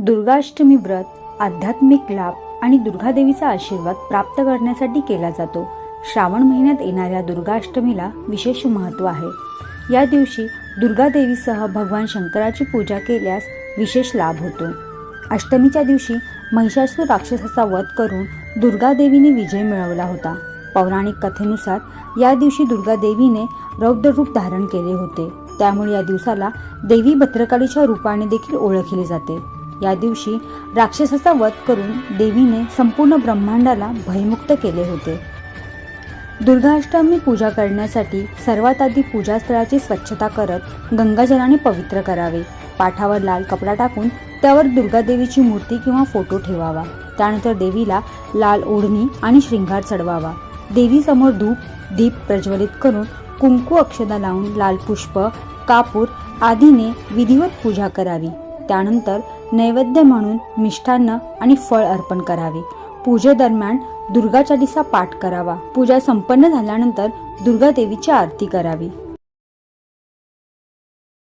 दुर्गाष्टमी व्रत आध्यात्मिक लाभ आणि दुर्गादेवीचा आशीर्वाद प्राप्त करण्यासाठी केला जातो. श्रावण महिन्यात येणाऱ्या दुर्गाष्टमीला विशेष महत्त्व आहे. या दिवशी दुर्गादेवीसह भगवान शंकराची पूजा केल्यास विशेष लाभ होतो. अष्टमीच्या दिवशी महिषासूर राक्षसाचा वध करून दुर्गादेवीने विजय मिळवला होता. पौराणिक कथेनुसार या दिवशी दुर्गादेवीने रौद्र रूप धारण केले होते. त्यामुळे या दिवसाला देवी भद्रकालीच्या रूपाने देखील ओळखले जाते. या दिवशी राक्षसाचा वध करून देवीने संपूर्ण ब्रह्मांडाला भयमुक्त केले होते. दुर्गाष्टमी पूजा करण्यासाठी सर्वात आधी पूजास्थळाची स्वच्छता करत गंगाजलाने पवित्र करावे. पाठावर लाल कपडा टाकून त्यावर दुर्गादेवीची मूर्ती किंवा फोटो ठेवावा. त्यानंतर देवीला लाल ओढणी आणि श्रृंगार चढवावा. देवीसमोर धूप दीप प्रज्वलित करून कुंकू अक्षदा लावून लाल पुष्प कापूर आदीने विधिवत पूजा करावी. त्यानंतर नैवेद्य म्हणून मिष्टान्न आणि फळ अर्पण करावे. पूजेदरम्यान दुर्गा चालीसा पाठ करावा. पूजा संपन्न झाल्यानंतर दुर्गा देवीची आरती करावी.